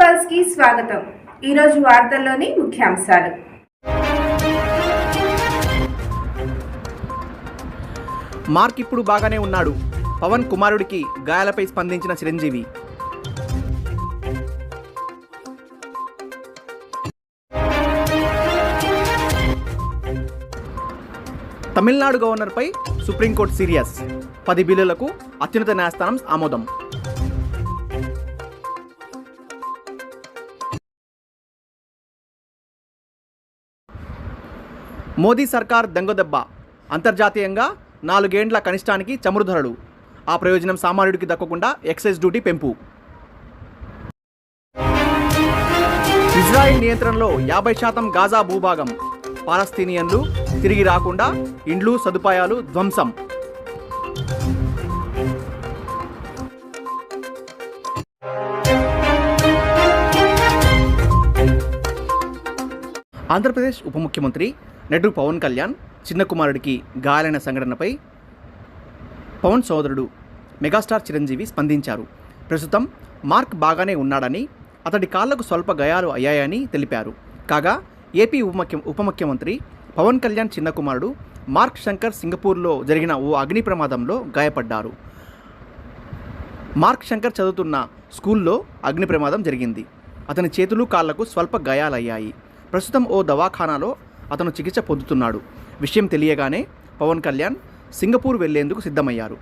పల్స్కి స్వాగతం. ఈరోజు వార్తల్లోని ముఖ్యాంశాలు. మార్క్ ఇప్పుడు బాగానే ఉన్నాడు. పవన్ కుమారుడికి గాయాలపై స్పందించిన చిరంజీవి. తమిళనాడు గవర్నర్పై సుప్రీంకోర్టు సీరియస్. పది బిల్లులకు అత్యున్నత న్యాయస్థానం ఆమోదం. మోదీ సర్కార్ దెంగదెబ్బ. అంతర్జాతీయంగా నాలుగేండ్ల కనిష్టానికి చమురు ధరలు ఆ ప్రయోజనం సామాన్యుడికి దక్కకుండా ఎక్సైజ్ డ్యూటీ పెంపు. ఇజ్రాయిల్ నియంత్రణలో యాభై శాతం గాజా భూభాగం. పాలస్తీనియన్లు తిరిగి రాకుండా ఇండ్లు సదుపాయాలు ధ్వంసం. ఆంధ్రప్రదేశ్ ఉప ముఖ్యమంత్రి నటుడు పవన్ కళ్యాణ్ చిన్న కుమారుడికి గాయాలైన సంఘటనపై పవన్ సోదరుడు మెగాస్టార్ చిరంజీవి స్పందించారు. ప్రస్తుతం మార్క్ బాగానే ఉన్నాడని అతడి కాళ్ళకు స్వల్ప గాయాలు అయ్యాయని తెలిపారు. కాగా ఏపీ ఉప ముఖ్య ఉప ముఖ్యమంత్రి పవన్ కళ్యాణ్ చిన్న కుమారుడు మార్క్ శంకర్ సింగపూర్లో జరిగిన ఓ అగ్ని ప్రమాదంలో గాయపడ్డారు. మార్క్ శంకర్ చదువుతున్న స్కూల్లో అగ్ని ప్రమాదం జరిగింది. అతని చేతులు కాళ్ళకు స్వల్ప గాయాలయ్యాయి. ప్రస్తుతం ఓ దవాఖానాలో అతను చికిత్స పొందుతున్నాడు. విషయం తెలియగానే పవన్ కళ్యాణ్ సింగపూర్ వెళ్ళేందుకు సిద్ధమయ్యారు.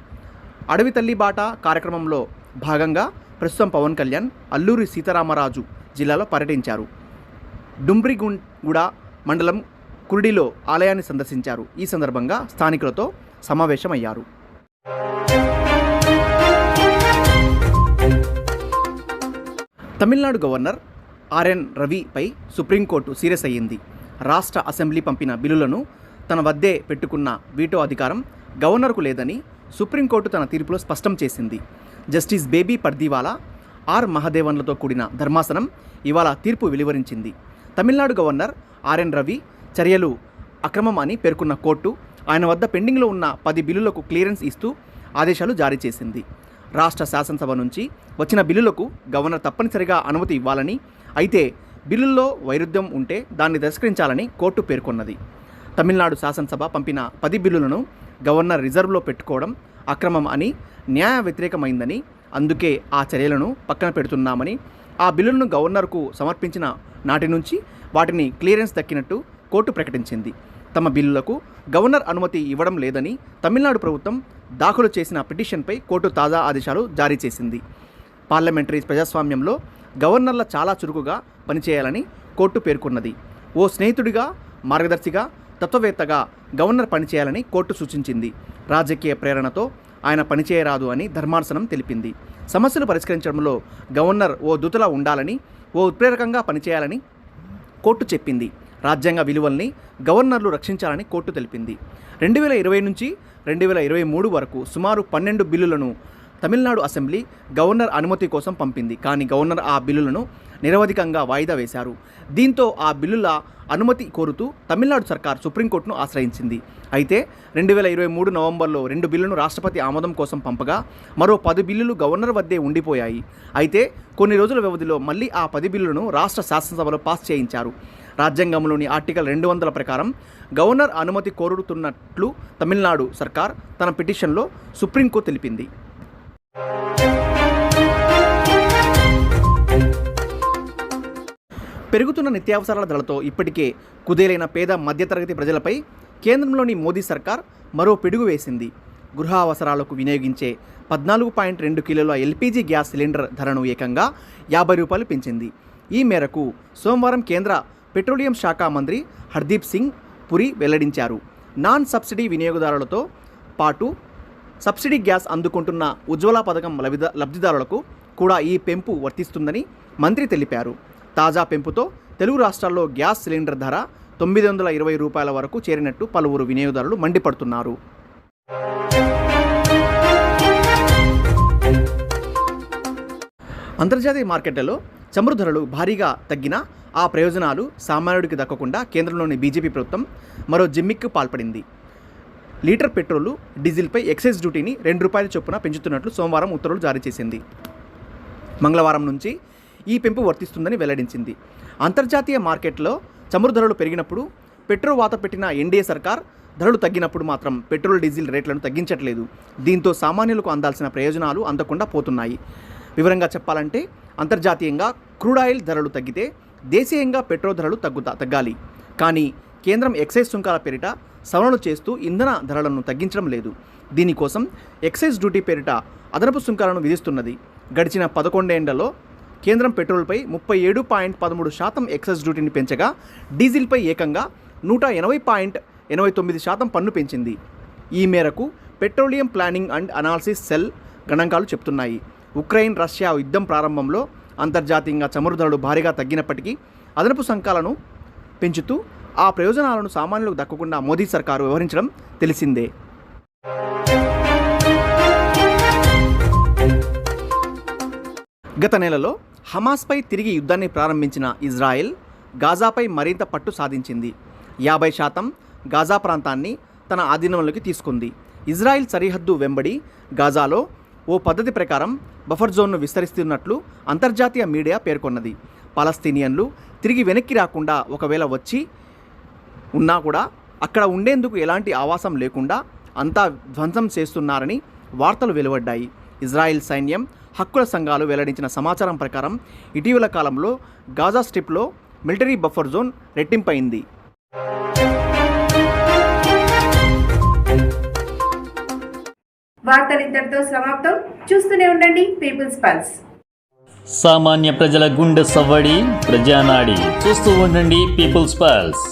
అడవి తల్లి బాట కార్యక్రమంలో భాగంగా ప్రస్తుతం పవన్ కళ్యాణ్ అల్లూరి సీతారామరాజు జిల్లాలో పర్యటించారు. డుంబ్రిగుంగూడ మండలం కురుడిలో ఆలయాన్ని సందర్శించారు. ఈ సందర్భంగా స్థానికులతో సమావేశమయ్యారు. తమిళనాడు గవర్నర్ ఆర్ఎన్ రవిపై సుప్రీంకోర్టు సీరియస్ అయ్యింది. రాష్ట్ర అసెంబ్లీ పంపిన బిల్లులను తన వద్దే పెట్టుకున్న వీటో అధికారం గవర్నర్కు లేదని సుప్రీంకోర్టు తన తీర్పులో స్పష్టం చేసింది. జస్టిస్ బేబీ పర్దీవాలా ఆర్ మహదేవన్లతో కూడిన ధర్మాసనం ఇవాళ తీర్పు వెలువరించింది. తమిళనాడు గవర్నర్ ఆర్ఎన్ రవి చర్యలు అక్రమం అని పేర్కొన్న కోర్టు ఆయన వద్ద పెండింగ్లో ఉన్న పది బిల్లులకు క్లియరెన్స్ ఇస్తూ ఆదేశాలు జారీ చేసింది. రాష్ట్ర శాసనసభ నుంచి వచ్చిన బిల్లులకు గవర్నర్ తప్పనిసరిగా అనుమతి ఇవ్వాలని అయితే బిల్లుల్లో వైరుధ్యం ఉంటే దాన్ని తిరస్కరించాలని కోర్టు పేర్కొన్నది. తమిళనాడు శాసనసభ పంపిన పది బిల్లులను గవర్నర్ రిజర్వ్లో పెట్టుకోవడం అక్రమం అని న్యాయ వ్యతిరేకమైందని అందుకే ఆ చర్యలను పక్కన పెడుతున్నామని ఆ బిల్లులను గవర్నర్కు సమర్పించిన నాటి నుంచి వాటిని క్లియరెన్స్ దక్కినట్టు కోర్టు ప్రకటించింది. తమ బిల్లులకు గవర్నర్ అనుమతి ఇవ్వడం లేదని తమిళనాడు ప్రభుత్వం దాఖలు చేసిన పిటిషన్పై కోర్టు తాజా ఆదేశాలు జారీ చేసింది. పార్లమెంటరీ ప్రజాస్వామ్యంలో గవర్నర్ల చాలా చురుకుగా పనిచేయాలని కోర్టు పేర్కొన్నది. ఓ స్నేహితుడిగా మార్గదర్శిగా తత్వవేత్తగా గవర్నర్ పనిచేయాలని కోర్టు సూచించింది. రాజకీయ ప్రేరణతో ఆయన పనిచేయరాదు అని ధర్మాసనం తెలిపింది. సమస్యలు పరిష్కరించడంలో గవర్నర్ ఓ దుతుల ఉండాలని ఓ ఉత్ప్రేరకంగా పనిచేయాలని కోర్టు చెప్పింది. రాజ్యాంగ విలువల్ని గవర్నర్లు రక్షించాలని కోర్టు తెలిపింది. రెండు వేల ఇరవై నుంచి రెండు వేల ఇరవై మూడు వరకు సుమారు పన్నెండు బిల్లులను తమిళనాడు అసెంబ్లీ గవర్నర్ అనుమతి కోసం పంపింది. కానీ గవర్నర్ ఆ బిల్లులను నిరవధికంగా వాయిదా వేశారు. దీంతో ఆ బిల్లుల అనుమతి కోరుతూ తమిళనాడు సర్కార్ సుప్రీంకోర్టును ఆశ్రయించింది. అయితే రెండు వేల ఇరవై మూడు నవంబర్లో రెండు బిల్లును రాష్ట్రపతి ఆమోదం కోసం పంపగా మరో పది బిల్లులు గవర్నర్ వద్దే ఉండిపోయాయి. అయితే కొన్ని రోజుల వ్యవధిలో మళ్ళీ ఆ పది బిల్లులను రాష్ట్ర శాసనసభలో పాస్ చేయించారు. రాజ్యాంగంలోని ఆర్టికల్ రెండు వందల ప్రకారం గవర్నర్ అనుమతి కోరుతున్నట్లు తమిళనాడు సర్కార్ తన పిటిషన్లో సుప్రీంకోర్టు తెలిపింది. పెరుగుతున్న నిత్యావసరాల ధరలతో ఇప్పటికే కుదేలైన పేద మధ్యతరగతి ప్రజలపై కేంద్రంలోని మోదీ సర్కార్ మరో పిడుగు వేసింది. గృహ అవసరాలకు వినియోగించే పద్నాలుగు పాయింట్ రెండు కిలోల ఎల్పీజీ గ్యాస్ సిలిండర్ ధరను ఏకంగా యాభై రూపాయలు పెంచింది. ఈ మేరకు సోమవారం కేంద్ర పెట్రోలియం శాఖ మంత్రి హర్దీప్ సింగ్ పురి వెల్లడించారు. నాన్ సబ్సిడీ వినియోగదారులతో పాటు సబ్సిడీ గ్యాస్ అందుకుంటున్న ఉజ్వల పథకం లబ్ధిదారులకు కూడా ఈ పెంపు వర్తిస్తుందని మంత్రి తెలిపారు. తాజా పెంపుతో తెలుగు రాష్ట్రాల్లో గ్యాస్ సిలిండర్ ధర తొమ్మిది వందల ఇరవై రూపాయల వరకు చేరినట్టు పలువురు వినియోగదారులు మండిపడుతున్నారు. అంతర్జాతీయ మార్కెట్లలో చమురు ధరలు భారీగా తగ్గినా ఆ ప్రయోజనాలు సామాన్యుడికి దక్కకుండా కేంద్రంలోని బీజేపీ ప్రభుత్వం మరో జిమ్మిక్కు పాల్పడింది. లీటర్ పెట్రోలు డీజిల్పై ఎక్సైజ్ డ్యూటీని రెండు రూపాయల చొప్పున పెంచుతున్నట్లు సోమవారం ఉత్తర్వులు జారీ చేసింది. మంగళవారం నుంచి ఈ పెంపు వర్తిస్తుందని వెల్లడించింది. అంతర్జాతీయ మార్కెట్లో చమురు ధరలు పెరిగినప్పుడు పెట్రోల్ వాత పెట్టిన ఎన్డీఏ సర్కార్ ధరలు తగ్గినప్పుడు మాత్రం పెట్రోల్ డీజిల్ రేట్లను తగ్గించట్లేదు. దీంతో సామాన్యులకు అందాల్సిన ప్రయోజనాలు అందకుండా పోతున్నాయి. వివరంగా చెప్పాలంటే అంతర్జాతీయంగా క్రూడ్ ఆయిల్ ధరలు తగ్గితే దేశీయంగా పెట్రోల్ ధరలు తగ్గుతా తగ్గాలి. కానీ కేంద్రం ఎక్సైజ్ సుంకాల పేరిట సవరణలు చేస్తూ ఇంధన ధరలను తగ్గించడం లేదు. దీనికోసం ఎక్సైజ్ డ్యూటీ పేరిట అదనపు సుంకాలను విధిస్తున్నది. గడిచిన పదకొండేండ్లలో కేంద్రం పెట్రోల్పై ముప్పై ఏడు పాయింట్ పదమూడు శాతం ఎక్సైజ్ డ్యూటీని పెంచగా డీజిల్పై ఏకంగా నూట ఎనభై పాయింట్ ఎనభై తొమ్మిది శాతం పన్ను పెంచింది. ఈ మేరకు petroleum planning and analysis cell గణాంకాలు చెప్తున్నాయి. ఉక్రెయిన్ రష్యా యుద్ధం ప్రారంభంలో అంతర్జాతీయంగా చమురు ధరలు భారీగా తగ్గినప్పటికీ అదనపు సంకాలను పెంచుతూ ఆ ప్రయోజనాలను సామాన్యులకు దక్కకుండా మోదీ సర్కారు వ్యవహరించడం తెలిసిందే. గత నెలలో హమాస్పై తిరిగి యుద్ధాన్ని ప్రారంభించిన ఇజ్రాయెల్ గాజాపై మరింత పట్టు సాధించింది. యాభై శాతం గాజా ప్రాంతాన్ని తన ఆధీనంలోకి తీసుకుంది. ఇజ్రాయెల్ సరిహద్దు వెంబడి గాజాలో ఓ పద్ధతి ప్రకారం బఫర్ జోన్ను విస్తరిస్తున్నట్లు అంతర్జాతీయ మీడియా పేర్కొన్నది. పాలస్తీనియన్లు తిరిగి వెనక్కి రాకుండా ఒకవేళ వచ్చి ఉన్నా కూడా అక్కడ ఉండేందుకు ఎలాంటి ఆవాసం లేకుండా అంతా ధ్వంసం చేస్తున్నారని వార్తలు వెలువడ్డాయి. ఇజ్రాయెల్ సైన్యం హక్కుల సంఘాలు వెల్లడించిన సమాచారం ప్రకారం ఇటీవల కాలంలో గాజా స్ట్రిప్లో మిలిటరీ బఫర్ జోన్ రెట్టింపైంది. సమాప్తం. చూస్తూనే ఉండండి పీపుల్స్ పల్స్ సామాన్య ప్రజల గుండె సవ్వడి ప్రజానాడి. చూస్తూ ఉండండి పీపుల్స్ పల్స్